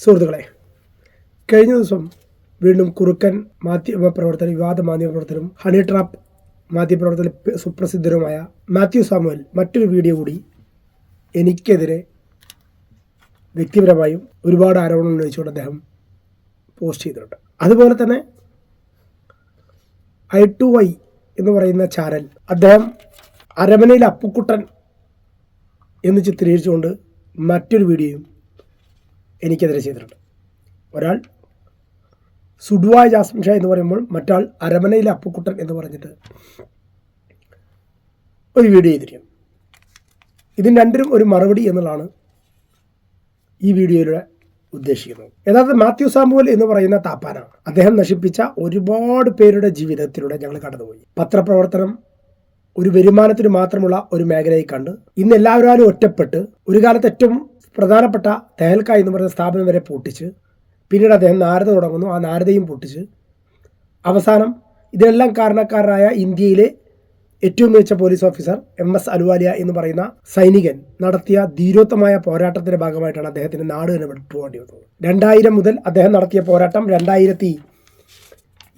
സുഹൃത്തുക്കളെ കഴിഞ്ഞ ദിവസം വീണ്ടും കുറുക്കൻ മാധ്യമ പ്രവർത്തനം വിവാദ മാധ്യമ പ്രവർത്തനം ഹണി ട്രാപ്പ് മാധ്യമപ്രവർത്തനം സുപ്രസിദ്ധരുമായ മാത്യു സാമുവൽ മറ്റൊരു വീഡിയോ കൂടി എനിക്കെതിരെ വ്യക്തിപരമായും ഒരുപാട് ആരോപണങ്ങൾ ഉന്നയിച്ചുകൊണ്ട് അദ്ദേഹം പോസ്റ്റ് ചെയ്തിട്ടുണ്ട്. അതുപോലെ തന്നെ ഐ ടു വൈ എന്ന് പറയുന്ന ചാനൽ അദ്ദേഹം അരമനയിലെ അപ്പുക്കുട്ടൻ എന്ന് ചിത്രീകരിച്ചുകൊണ്ട് മറ്റൊരു വീഡിയോയും എനിക്കെതിരെ ചെയ്തിട്ടുണ്ട്. ഒരാൾ സുഡുവായ ജാസ്മിൻ ഷാ എന്ന് പറയുമ്പോൾ മറ്റാൾ അരമനയിലെ അപ്പുക്കുട്ടൻ എന്ന് പറഞ്ഞിട്ട് ഒരു വീഡിയോ ചെയ്തിരിക്കുന്നു. ഇതിന് രണ്ടിനും ഒരു മറുപടി എന്നുള്ളതാണ് ഈ വീഡിയോയിലൂടെ ഉദ്ദേശിക്കുന്നത്. യഥാർത്ഥ മാത്യു സാമുവൽ എന്ന് പറയുന്ന താപ്പാനാണ് അദ്ദേഹം നശിപ്പിച്ച ഒരുപാട് പേരുടെ ജീവിതത്തിലൂടെ ഞങ്ങൾ കടന്നുപോയി. പത്രപ്രവർത്തനം ഒരു വരുമാനത്തിന് മാത്രമുള്ള ഒരു മേഖലയെ കണ്ട് ഇന്ന് എല്ലാവരും ഒറ്റപ്പെട്ട് ഒരു കാലത്ത് ഏറ്റവും പ്രധാനപ്പെട്ട തെഹൽക്ക എന്ന് പറയുന്ന സ്ഥാപനം വരെ പൂട്ടിച്ച് പിന്നീട് അദ്ദേഹം നാരദ തുടങ്ങുന്നു. ആ നാരദയും പൊട്ടിച്ച്. അവസാനം ഇതിനെല്ലാം കാരണക്കാരനായ ഇന്ത്യയിലെ ഏറ്റവും മികച്ച police officer M S Ahluwalia എന്ന് പറയുന്ന സൈനികൻ നടത്തിയ ധീരോത്തമായ പോരാട്ടത്തിന്റെ ഭാഗമായിട്ടാണ് അദ്ദേഹത്തിന് നാട് തന്നെ വിട്ടുപോകേണ്ടി വന്നത്. രണ്ടായിരം മുതൽ അദ്ദേഹം നടത്തിയ പോരാട്ടം രണ്ടായിരത്തി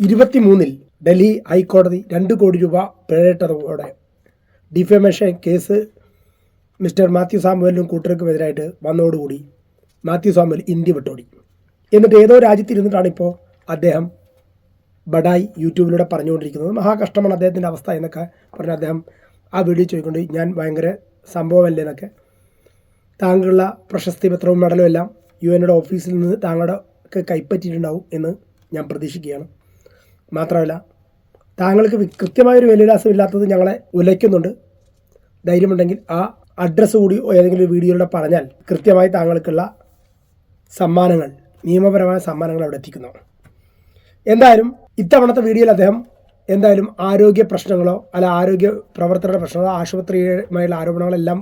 ഇരുപത്തി മൂന്നിൽ ഡൽഹി ഹൈക്കോടതി രണ്ട് കോടി രൂപ പിഴയിട്ടതോടെ ഡിഫമേഷൻ കേസ് മിസ്റ്റർ മാത്യു സാമുവലിനും കൂട്ടർക്കുമെതിരായിട്ട് വന്നതോടുകൂടി മാത്യു സാമുവൽ ഇന്ത്യ വിട്ടോടി. എന്നിട്ട് ഏതോ രാജ്യത്തിരുന്നിട്ടാണ് ഇപ്പോൾ അദ്ദേഹം ബഡായി യൂട്യൂബിലൂടെ പറഞ്ഞുകൊണ്ടിരിക്കുന്നത്. മഹാകഷ്ടമാണ് അദ്ദേഹത്തിന്റെ അവസ്ഥ എന്നൊക്കെ പറഞ്ഞ് അദ്ദേഹം ആ വീഡിയോ ചോദിക്കൊണ്ട് ഞാൻ ഭയങ്കര സംഭവമല്ലേ എന്നൊക്കെ. താങ്കളുടെ പ്രശസ്തി പത്രവും മെഡലും എല്ലാം യു എന്റെ ഓഫീസിൽ നിന്ന് താങ്കളുടെ ഒക്കെ കൈപ്പറ്റിയിട്ടുണ്ടാവും എന്ന് ഞാൻ പ്രതീക്ഷിക്കുകയാണ്. മാത്രമല്ല താങ്കൾക്ക് കൃത്യമായൊരു വിലവിലാസം ഇല്ലാത്തത് ഞങ്ങളെ ഉലയ്ക്കുന്നുണ്ട്. ധൈര്യമുണ്ടെങ്കിൽ ആ അഡ്രസ്സ് കൂടി ഏതെങ്കിലും ഒരു വീഡിയോയിലൂടെ പറഞ്ഞാൽ കൃത്യമായി താങ്കൾക്കുള്ള സമ്മാനങ്ങൾ നിയമപരമായ സമ്മാനങ്ങൾ അവിടെ എത്തിക്കുന്നു. എന്തായാലും ഇത്തവണത്തെ വീഡിയോയിൽ അദ്ദേഹം എന്തായാലും ആരോഗ്യ പ്രശ്നങ്ങളോ അല്ല ആരോഗ്യ പ്രവർത്തകരുടെ പ്രശ്നങ്ങളോ ആശുപത്രിയുമായുള്ള ആരോപണങ്ങളെല്ലാം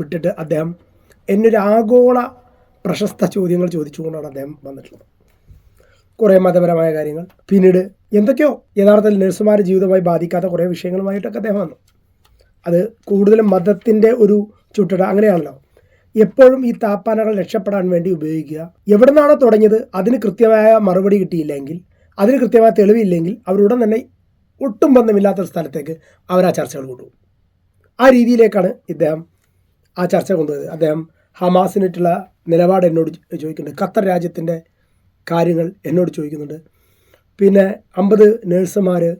വിട്ടിട്ട് അദ്ദേഹം എന്നൊരു ആഗോള പ്രശസ്ത ചോദ്യങ്ങൾ ചോദിച്ചുകൊണ്ടാണ് അദ്ദേഹം വന്നിട്ടുള്ളത്. കുറേ മതപരമായ കാര്യങ്ങൾ പിന്നീട് എന്തൊക്കെയോ യഥാർത്ഥത്തിൽ നഴ്സുമാരുടെ ജീവിതമായി ബാധിക്കാത്ത കുറേ വിഷയങ്ങളുമായിട്ടൊക്കെ അദ്ദേഹം വന്നു. അത് കൂടുതലും മതത്തിന്റെ ഒരു ചുട്ടട. അങ്ങനെയാണല്ലോ. എപ്പോഴും ഈ താപ്പാനകൾ രക്ഷപ്പെടാൻ വേണ്ടി ഉപയോഗിക്കുക. എവിടെ നിന്നാണോ തുടങ്ങിയത് അതിന് കൃത്യമായ മറുപടി കിട്ടിയില്ലെങ്കിൽ അതിന് കൃത്യമായ തെളിവില്ലെങ്കിൽ അവരുടൻ തന്നെ ഒട്ടും ബന്ധമില്ലാത്ത ഒരു സ്ഥലത്തേക്ക് അവർ ആ ചർച്ചകൾ കൊണ്ടുപോകും. ആ രീതിയിലേക്കാണ് ഇദ്ദേഹം ആ ചർച്ച കൊണ്ടുപോയത്. അദ്ദേഹം ഹമാസിനായിട്ടുള്ള നിലപാട് എന്നോട് ചോദിക്കുന്നുണ്ട്. ഖത്തർ രാജ്യത്തിന്റെ കാര്യങ്ങൾ എന്നോട് ചോദിക്കുന്നുണ്ട്. പിന്നെ അമ്പത് നേഴ്സുമാർ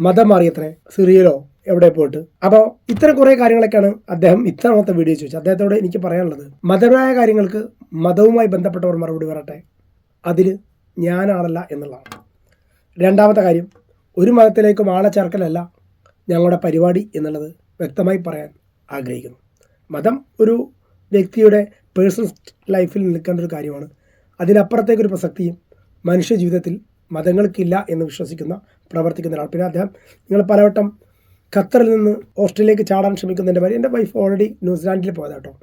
മതം മാറിയത്രേ സിറിയയിലോ എവിടെ പോയിട്ട്. അപ്പോൾ ഇത്തരം കുറേ കാര്യങ്ങളൊക്കെയാണ് അദ്ദേഹം ഇത്തവണത്തെ വീഡിയോ ചോദിച്ചത്. അദ്ദേഹത്തോട് എനിക്ക് പറയാനുള്ളത് മതപരമായ കാര്യങ്ങൾക്ക് മതവുമായി ബന്ധപ്പെട്ടവർ മറുപടി വരട്ടെ അതിൽ ഞാനാണല്ല എന്നുള്ളതാണ്. രണ്ടാമത്തെ കാര്യം ഒരു മതത്തിലേക്കും ആളെ ചേർക്കലല്ല ഞങ്ങളുടെ പരിപാടി എന്നുള്ളത് വ്യക്തമായി പറയാൻ ആഗ്രഹിക്കുന്നു. മതം ഒരു വ്യക്തിയുടെ പേഴ്സണൽ ലൈഫിൽ നിൽക്കേണ്ട ഒരു കാര്യമാണ്. അതിനപ്പുറത്തേക്കൊരു പ്രസക്തിയും മനുഷ്യ ജീവിതത്തിൽ മതങ്ങൾക്കില്ല എന്ന് വിശ്വസിക്കുന്ന പ്രവർത്തിക്കുന്ന ഒരാൾ. പിന്നെ അദ്ദേഹം നിങ്ങൾ പലവട്ടം ഖത്തറിൽ നിന്ന് ഓസ്ട്രേലിയക്ക് ചാടാൻ ശ്രമിക്കുന്നതിന്റെ പേര് എന്റെ വൈഫ് ഓൾറെഡി ന്യൂസിലാൻഡിൽ പോയത് കേട്ടോ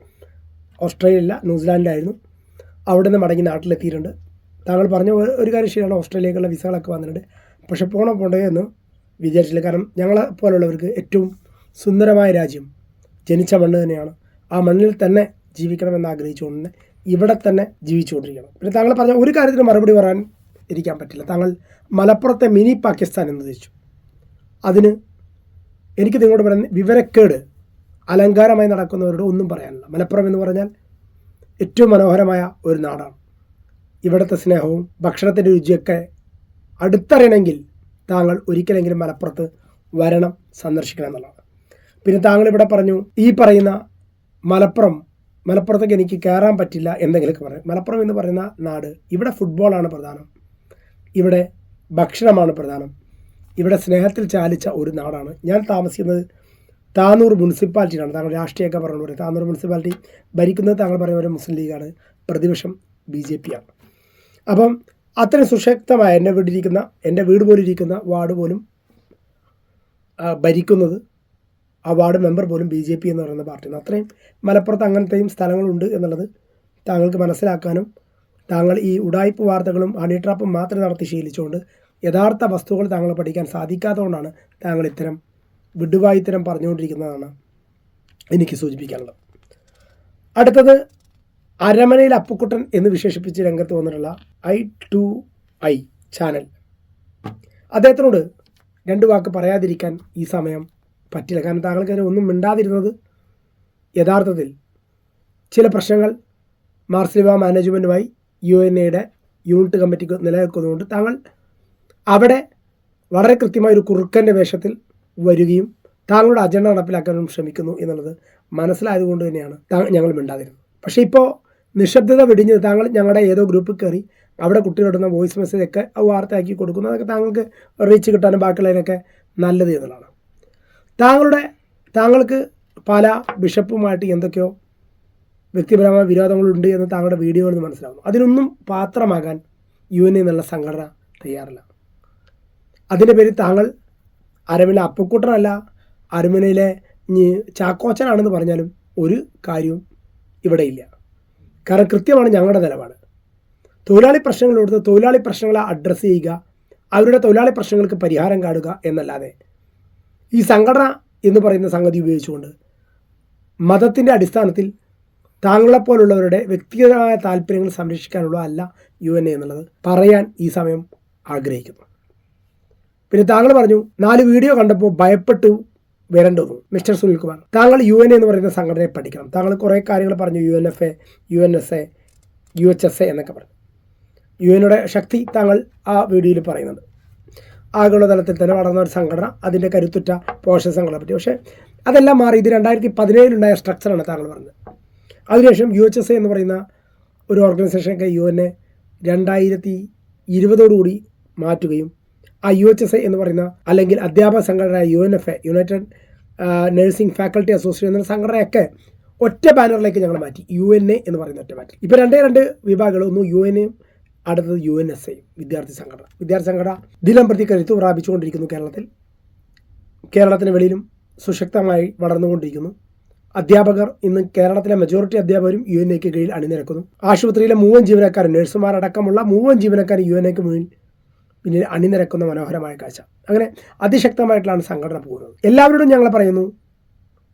ഓസ്ട്രേലിയയിലല്ല ന്യൂസിലാൻഡിലായിരുന്നു. അവിടെ നിന്ന് മടങ്ങി നാട്ടിലെത്തിയിട്ടുണ്ട്. താങ്കൾ പറഞ്ഞ ഒരു- കാര്യം ശരിയാണ് ഓസ്ട്രേലിയക്കുള്ള വിസകളൊക്കെ വന്നിട്ടുണ്ട്. പക്ഷെ പോണോ പോണ്ടേ എന്ന് വിചാരിച്ചില്ല. കാരണം ഞങ്ങളെ പോലുള്ളവർക്ക് ഏറ്റവും സുന്ദരമായ രാജ്യം ജനിച്ച മണ്ണ് തന്നെയാണ്. ആ മണ്ണിൽ തന്നെ ജീവിക്കണമെന്ന് ആഗ്രഹിച്ചുകൊണ്ട് ഇവിടെ തന്നെ ജീവിച്ചുകൊണ്ടിരിക്കണം. പിന്നെ താങ്കൾ പറഞ്ഞ ഒരു കാര്യത്തിന് മറുപടി പറയാൻ ഇരിക്കാൻ പറ്റില്ല. താങ്കൾ മലപ്പുറത്തെ മിനി പാകിസ്ഥാൻ എന്ന് ഉദ്ദേശിച്ചു അതിന് എനിക്ക് നിങ്ങളോട് പറയുന്ന വിവരക്കേട് അലങ്കാരമായി നടക്കുന്നവരോട് ഒന്നും പറയാനില്ല. മലപ്പുറം എന്ന് പറഞ്ഞാൽ ഏറ്റവും മനോഹരമായ ഒരു നാടാണ്. ഇവിടുത്തെ സ്നേഹവും ഭക്ഷണത്തിന്റെ രുചിയൊക്കെ അടുത്തറിയണമെങ്കിൽ താങ്കൾ ഒരിക്കലെങ്കിലും മലപ്പുറത്ത് വരണം സന്ദർശിക്കണം എന്നുള്ളതാണ്. പിന്നെ താങ്കൾ ഇവിടെ പറഞ്ഞു ഈ പറയുന്ന മലപ്പുറം മലപ്പുറത്തേക്ക് എനിക്ക് കയറാൻ പറ്റില്ല എന്തെങ്കിലുമൊക്കെ പറയും മലപ്പുറം എന്ന് പറയുന്ന നാട് ഇവിടെ ഫുട്ബോളാണ് പ്രധാനം. ഇവിടെ ഭക്ഷണമാണ് പ്രധാനം. ഇവിടെ സ്നേഹത്തിൽ ചാലിച്ച ഒരു നാടാണ്. ഞാൻ താമസിക്കുന്നത് താനൂർ മുനിസിപ്പാലിറ്റിയിലാണ്. താങ്കൾ രാഷ്ട്രീയമൊക്കെ പറഞ്ഞു പോലെ താനൂർ മുനിസിപ്പാലിറ്റി ഭരിക്കുന്നത് താങ്കൾ പറയുന്ന പോലെ മുസ്ലിം ലീഗാണ്. പ്രതിപക്ഷം ബി ജെ പി ആണ് അപ്പം അത്രയും സുശക്തമായ എന്റെ വീട്ടിലിരിക്കുന്ന എന്റെ വീട് പോലും ഇരിക്കുന്ന വാർഡ് പോലും ഭരിക്കുന്നത് ആ വാർഡ് മെമ്പർ പോലും ബി ജെ പി എന്ന് പറയുന്ന പാർട്ടിയാണ്. അത്രയും മലപ്പുറത്ത് അങ്ങനത്തെയും സ്ഥലങ്ങളുണ്ട് എന്നുള്ളത് താങ്കൾക്ക് മനസ്സിലാക്കാനും താങ്കൾ ഈ ഉടായ്പ വാർത്തകളും അണിട്രാപ്പും മാത്രം നടത്തി ശീലിച്ചുകൊണ്ട് യഥാർത്ഥ വസ്തുക്കൾ താങ്കൾ പഠിക്കാൻ സാധിക്കാത്തതുകൊണ്ടാണ് താങ്കൾ ഇത്തരം വിടുവായിത്തരം പറഞ്ഞുകൊണ്ടിരിക്കുന്നതാണ് എനിക്ക് സൂചിപ്പിക്കാനുള്ളത്. അടുത്തത് അരമനയിൽ അപ്പുക്കുട്ടൻ എന്ന് വിശേഷിപ്പിച്ച് രംഗത്ത് വന്നിട്ടുള്ള ഐ ടു ഐ ചാനൽ. അദ്ദേഹത്തിനോട് രണ്ട് വാക്ക് പറയാതിരിക്കാൻ ഈ സമയം പറ്റില്ല. കാരണം താങ്കൾക്കതിന് ഒന്നും മിണ്ടാതിരുന്നത് യഥാർത്ഥത്തിൽ ചില പ്രശ്നങ്ങൾ മാർസിലിവ മാനേജ്മെന്റുമായി യു എൻ എയുടെ യൂണിറ്റ് കമ്മിറ്റിക്ക് നിലനിൽക്കുന്നതുകൊണ്ട് താങ്കൾ അവിടെ വളരെ കൃത്യമായ ഒരു കുറുക്കന്റെ വേഷത്തിൽ വരികയും താങ്കളുടെ അജണ്ട നടപ്പിലാക്കാനും ശ്രമിക്കുന്നു എന്നുള്ളത് മനസ്സിലായതുകൊണ്ട് തന്നെയാണ് ഞങ്ങൾ മിണ്ടാതിരുന്നത്. പക്ഷേ ഇപ്പോൾ നിശബ്ദത വെടിഞ്ഞ് താങ്കൾ ഞങ്ങളുടെ ഏതോ ഗ്രൂപ്പിൽ കയറി അവിടെ കുട്ടികളിടുന്ന വോയിസ് മെസ്സേജ് ഒക്കെ വാർത്തയാക്കി കൊടുക്കുന്നു. അതൊക്കെ താങ്കൾക്ക് റീച്ച് കിട്ടാനും ബാക്കിയുള്ളതിനൊക്കെ നല്ലത് എന്നുള്ളതാണ്. താങ്കളുടെ താങ്കൾക്ക് പല ബിഷപ്പുമായിട്ട് എന്തൊക്കെയോ വ്യക്തിപരമായ വിരോധങ്ങളുണ്ട് എന്ന് താങ്കളുടെ വീഡിയോയിൽ നിന്ന് മനസ്സിലാവുന്നു. അതിനൊന്നും പാത്രമാകാൻ യു എൻ എന്നുള്ള സംഘടന തയ്യാറല്ല. അതിന്റെ പേരിൽ താങ്കൾ അരമന അപ്പക്കൂട്ടനല്ല അരമനയിലെ ചാക്കോച്ചനാണെന്ന് പറഞ്ഞാലും ഒരു കാര്യവും ഇവിടെ ഇല്ല കാരണം കൃത്യമാണ് ഞങ്ങളുടെ നിലപാട്. തൊഴിലാളി പ്രശ്നങ്ങളെടുത്ത് തൊഴിലാളി പ്രശ്നങ്ങളെ അഡ്രസ്സ് ചെയ്യുക അവരുടെ തൊഴിലാളി പ്രശ്നങ്ങൾക്ക് പരിഹാരം കാണുക എന്നല്ലാതെ ഈ സംഘടന എന്ന് പറയുന്ന സംഗതി ഉപയോഗിച്ചുകൊണ്ട് മതത്തിന്റെ അടിസ്ഥാനത്തിൽ താങ്കളെപ്പോലുള്ളവരുടെ വ്യക്തിഗതമായ താല്പര്യങ്ങൾ സംരക്ഷിക്കാനുള്ള അല്ല യു എൻ എന്നുള്ളത് പറയാൻ ഈ സമയം ആഗ്രഹിക്കുന്നു. പിന്നെ താങ്കൾ പറഞ്ഞു നാല് വീഡിയോ കണ്ടപ്പോൾ ഭയപ്പെട്ടു വരേണ്ടത് മിസ്റ്റർ സുനിൽകുമാർ. താങ്കൾ യു എൻ എന്ന് പറയുന്ന സംഘടനയെ പഠിക്കണം. താങ്കൾ കുറേ കാര്യങ്ങൾ പറഞ്ഞു U N F A U N S A U H S A എന്നൊക്കെ പറഞ്ഞു. യു എനുടെ ശക്തി താങ്കൾ ആ വീഡിയോയിൽ പറയുന്നുണ്ട്. ആഗോള തലത്തിൽ തന്നെ വളർന്ന ഒരു സംഘടന അതിന്റെ കരുത്തുറ്റ പോഷക സംഘടന പറ്റി. പക്ഷേ അതെല്ലാം മാറി. ഇത് രണ്ടായിരത്തി പതിനേഴിലുണ്ടായ സ്ട്രക്ചറാണ് താങ്കൾ പറഞ്ഞത്. അതിനുശേഷം യു എച്ച് എസ് എ എന്ന് പറയുന്ന ഒരു ഓർഗനൈസേഷനൊക്കെ യു എൻ എ രണ്ടായിരത്തി ഇരുപതോടുകൂടി മാറ്റുകയും ആ യു എച്ച് എസ് ഐ എന്ന് പറയുന്ന അല്ലെങ്കിൽ അധ്യാപക സംഘടന U N F A united nursing faculty association എന്ന സംഘടനയൊക്കെ ഒറ്റ ബാനറിലേക്ക് ഞങ്ങൾ മാറ്റി. യു എൻ എ എന്ന് പറയുന്ന ഒറ്റ ബാനർ. ഇപ്പോൾ രണ്ടേ രണ്ട് വിഭാഗങ്ങൾ. ഒന്ന് യു എൻ എയും അടുത്തത് യു എൻ എസ് എയും വിദ്യാർത്ഥി സംഘടന. വിദ്യാർത്ഥി സംഘടന ദിനം പ്രതി കരുത്ത് പ്രാപിച്ചുകൊണ്ടിരിക്കുന്നു കേരളത്തിൽ. കേരളത്തിന് വെളിയിലും സുശക്തമായി വളർന്നുകൊണ്ടിരിക്കുന്നു. അധ്യാപകർ ഇന്ന് കേരളത്തിലെ മെജോറിറ്റി അധ്യാപകരും യു എൻ എക്ക് കീഴിൽ അണിനിരക്കുന്നു. ആശുപത്രിയിലെ മുഴുവൻ ജീവനക്കാരും നഴ്സുമാരടക്കമുള്ള മുഴുവൻ ജീവനക്കാരും യു എൻ എക്ക് മുന്നിൽ പിന്നിൽ അണിനിരക്കുന്ന മനോഹരമായ കാഴ്ച. അങ്ങനെ അതിശക്തമായിട്ടാണ് സംഘടന പോകുന്നത്. എല്ലാവരോടും ഞങ്ങൾ പറയുന്നു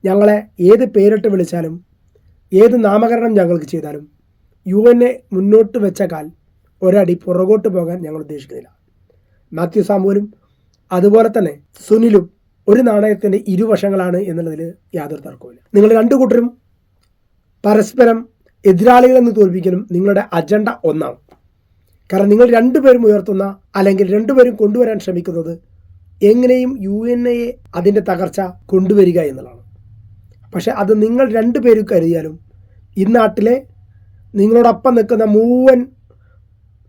ഞങ്ങളെ ഏത് പേരിട്ട് വിളിച്ചാലും ഏത് നാമകരണം ഞങ്ങൾക്ക് ചെയ്താലും യു എൻ മുന്നോട്ട് വെച്ച കാൽ ഒരടി പുറകോട്ട് പോകാൻ ഞങ്ങൾ ഉദ്ദേശിക്കുന്നില്ല. മാത്യു സാമുവലും അതുപോലെ തന്നെ സുനിലും ഒരു നാണയത്തിന്റെ ഇരുവശങ്ങളാണ് എന്നുള്ളതിൽ യാതൊരു തർക്കവുമില്ല. നിങ്ങൾ രണ്ടു കൂട്ടരും പരസ്പരം എതിരാളികളെന്ന് തോൽപ്പിക്കലും നിങ്ങളുടെ അജണ്ട ഒന്നാണ് കാരണം നിങ്ങൾ രണ്ടുപേരും ഉയർത്തുന്ന അല്ലെങ്കിൽ രണ്ടുപേരും കൊണ്ടുവരാൻ ശ്രമിക്കുന്നത് എങ്ങനെയും യു എൻ എയെ അതിന്റെ തകർച്ച കൊണ്ടുവരിക എന്നുള്ളതാണ്. പക്ഷേ അത് നിങ്ങൾ രണ്ടുപേരും കരുതിയാലും ഈ നാട്ടിലെ നിങ്ങളോടൊപ്പം നിൽക്കുന്ന മുഴുവൻ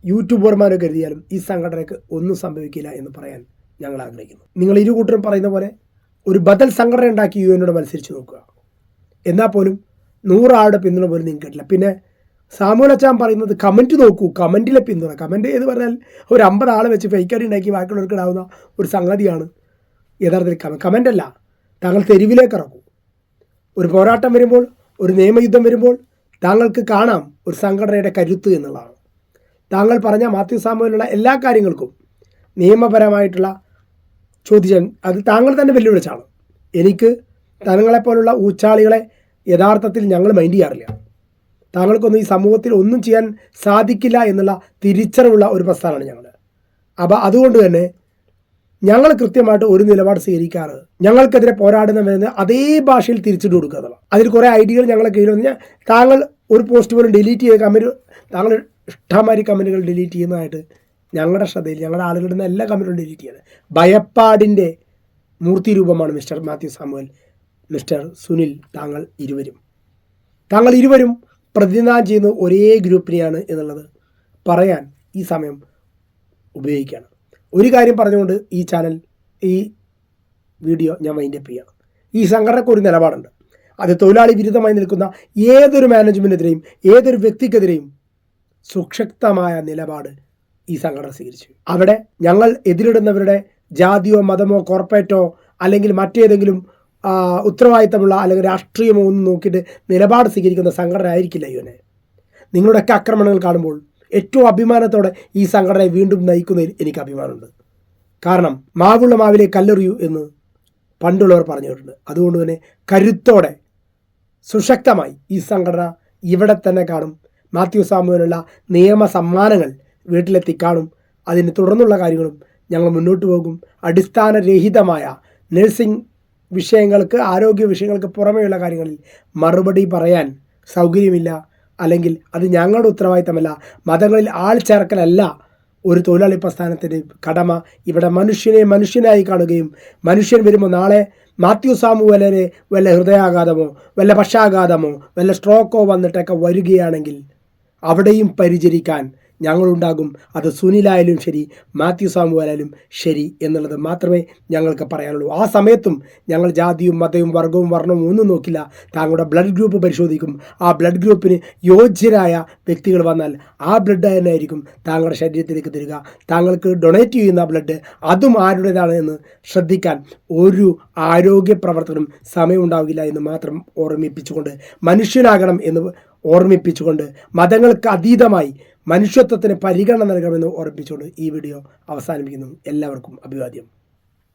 യൂട്യൂബർമാരെ കരുതിയാലും ഈ സംഘടനയ്ക്ക് ഒന്നും സംഭവിക്കില്ല എന്ന് പറയാൻ ഞങ്ങൾ ആഗ്രഹിക്കുന്നു. നിങ്ങൾ ഇരു കൂട്ടരും പറയുന്ന പോലെ ഒരു ബദൽ സംഘടന ഉണ്ടാക്കി യു എന്നോട് മത്സരിച്ച് നോക്കുക. എന്നാൽ പോലും നൂറാളുടെ പിന്തുണ പോലും നിങ്ങൾക്ക് കിട്ടില്ല. പിന്നെ സാമൂൽ അച്ചാൻ പറയുന്നത് കമന്റ് നോക്കൂ കമന്റിലെ പിന്തുണ. കമന്റ് എന്ന് പറഞ്ഞാൽ ഒരു അമ്പത് ആളെ വെച്ച് ഫേക്കടി ഉണ്ടാക്കി ബാക്കിയുള്ളവർക്ക് ഉണ്ടാവുന്ന ഒരു സംഗതിയാണ് യഥാർത്ഥത്തിൽ കമ കമന്റ് അല്ല താങ്കൾ തെരുവിലേക്ക് ഇറക്കൂ ഒരു പോരാട്ടം വരുമ്പോൾ ഒരു നിയമയുദ്ധം വരുമ്പോൾ താങ്കൾക്ക് കാണാം ഒരു സംഘടനയുടെ കരുത്ത് എന്നുള്ളതാണ്. താങ്കൾ പറഞ്ഞ മാത്യു സാമുവിലുള്ള എല്ലാ കാര്യങ്ങൾക്കും നിയമപരമായിട്ടുള്ള ചോദ്യം അത് താങ്കൾ തന്നെ വെല്ലുവിളിച്ചാണ്. എനിക്ക് താങ്കളെപ്പോലുള്ള ഊച്ചാളികളെ യഥാർത്ഥത്തിൽ ഞങ്ങൾ മൈൻഡ് ചെയ്യാറില്ല. താങ്കൾക്കൊന്നും ഈ സമൂഹത്തിൽ ഒന്നും ചെയ്യാൻ സാധിക്കില്ല എന്നുള്ള തിരിച്ചറിവുള്ള ഒരു പ്രസ്ഥാനമാണ് ഞങ്ങൾ അപ്പോൾ അതുകൊണ്ട് തന്നെ ഞങ്ങൾ കൃത്യമായിട്ട് ഒരു നിലപാട് സ്വീകരിക്കാറ്. ഞങ്ങൾക്കെതിരെ പോരാടുന്നവരെന്ന് അതേ ഭാഷയിൽ തിരിച്ചിട്ട് കൊടുക്കുക എന്നുള്ളത് അതിൽ കുറേ ഐഡിയകൾ ഞങ്ങളെ കയ്യിൽ വന്നു താങ്കൾ ഒരു പോസ്റ്റ് പോലും ഡിലീറ്റ് ചെയ്ത കമന്റ് താങ്കൾ ഇഷ്ടമാതിരി കമന്റുകൾ ഡിലീറ്റ് ചെയ്യുന്നതായിട്ട് ഞങ്ങളുടെ ശ്രദ്ധയിൽ ഞങ്ങളുടെ ആളുകളുടെ എല്ലാ കമന്റും ഡിലീറ്റ് ചെയ്യുന്നത് ഭയപ്പാടിന്റെ മൂർത്തി രൂപമാണ് മിസ്റ്റർ മാത്യു സാമുവൽ മിസ്റ്റർ സുനിൽ താങ്കൾ ഇരുവരും. താങ്കൾ ഇരുവരും പ്രതിനിധാനം ചെയ്യുന്ന ഒരേ ഗ്രൂപ്പിനെയാണ് എന്നുള്ളത് പറയാൻ ഈ സമയം ഉപയോഗിക്കുകയാണ്. ഒരു കാര്യം പറഞ്ഞുകൊണ്ട് ഈ ചാനൽ ഈ വീഡിയോ ഞാൻ മൈൻഡപ്പ് ചെയ്യണം ഈ സംഘടനയ്ക്ക് ഒരു നിലപാടുണ്ട്. അത് തൊഴിലാളി വിരുദ്ധമായി നിൽക്കുന്ന ഏതൊരു മാനേജ്മെന്റിനെതിരെയും ഏതൊരു വ്യക്തിക്കെതിരെയും സുക്ഷക്തമായ നിലപാട് ഈ സംഘടന സ്വീകരിച്ചു. അവിടെ ഞങ്ങൾ എതിരിടുന്നവരുടെ ജാതിയോ മതമോ കോർപ്പറേറ്റോ അല്ലെങ്കിൽ മറ്റേതെങ്കിലും ഉത്തരവാദിത്തമുള്ള അല്ലെങ്കിൽ രാഷ്ട്രീയമോ ഒന്നും നോക്കിയിട്ട് നിലപാട് സ്വീകരിക്കുന്ന സംഘടന ആയിരിക്കില്ല നിങ്ങളുടെ നിങ്ങളുടെയൊക്കെ ആക്രമണങ്ങൾ കാണുമ്പോൾ ഏറ്റവും അഭിമാനത്തോടെ ഈ സംഘടനയെ വീണ്ടും നയിക്കുന്നതിൽ എനിക്ക് അഭിമാനമുണ്ട്. കാരണം മാവുള്ള മാവിലെ കല്ലെറിയൂ എന്ന് പണ്ടുള്ളവർ പറഞ്ഞിട്ടുണ്ട്. അതുകൊണ്ട് തന്നെ കരുത്തോടെ സുശക്തമായി ഈ സംഘടന ഇവിടെ തന്നെ കാണും. മാത്യു സാമുവിനുള്ള നിയമ സമ്മാനങ്ങൾ വീട്ടിലെത്തി കാണും. അതിന് തുടർന്നുള്ള കാര്യങ്ങളും ഞങ്ങൾ മുന്നോട്ട് പോകും. അടിസ്ഥാനരഹിതമായ നഴ്സിംഗ് വിഷയങ്ങൾക്ക് ആരോഗ്യ വിഷയങ്ങൾക്ക് പുറമെയുള്ള കാര്യങ്ങളിൽ മറുപടി പറയാൻ സൗകര്യമില്ല. അല്ലെങ്കിൽ അത് ഞങ്ങളുടെ ഉത്തരവാദിത്തമല്ല. മതങ്ങളിൽ ആൾ ചേർക്കലല്ല ഒരു തൊഴിലാളി പ്രസ്ഥാനത്തിന്റെ കടമ. ഇവിടെ മനുഷ്യനെ മനുഷ്യനായി കാണുകയും മനുഷ്യൻ വരുമ്പോൾ നാളെ മാത്യു സാമു വല്ലരെ വല്ല ഹൃദയാഘാതമോ വല്ല പക്ഷാഘാതമോ വല്ല സ്ട്രോക്കോ വന്നിട്ടൊക്കെ വരികയാണെങ്കിൽ അവിടെയും പരിചരിക്കാൻ ഞങ്ങളുണ്ടാകും. അത് സുനിലായാലും ശരി മാത്യു സാമുവാലായാലും ശരി എന്നുള്ളത് മാത്രമേ ഞങ്ങൾക്ക് പറയാനുള്ളൂ. ആ സമയത്തും ഞങ്ങൾ ജാതിയും മതവും വർഗവും വർണവും ഒന്നും നോക്കില്ല. താങ്കളുടെ ബ്ലഡ് ഗ്രൂപ്പ് പരിശോധിക്കും. ആ ബ്ലഡ് ഗ്രൂപ്പിന് യോജ്യരായ വ്യക്തികൾ വന്നാൽ ആ ബ്ലഡ് തന്നെയായിരിക്കും താങ്കളുടെ ശരീരത്തിലേക്ക് തരിക. താങ്കൾക്ക് ഡൊണേറ്റ് ചെയ്യുന്ന ബ്ലഡ് അതും ആരുടേതാണ് എന്ന് ശ്രദ്ധിക്കാൻ ഒരു ആരോഗ്യ പ്രവർത്തനം സമയമുണ്ടാവില്ല എന്ന് മാത്രം ഓർമ്മിപ്പിച്ചുകൊണ്ട് മനുഷ്യനാകണം എന്ന് ഓർമ്മിപ്പിച്ചുകൊണ്ട് മതങ്ങൾക്ക് അതീതമായി മനുഷ്യത്വത്തിന് പരിഗണന നൽകണമെന്ന് ഓർമ്മിപ്പിച്ചുകൊണ്ട് ഈ വീഡിയോ അവസാനിപ്പിക്കുന്നു. എല്ലാവർക്കും അഭിവാദ്യം.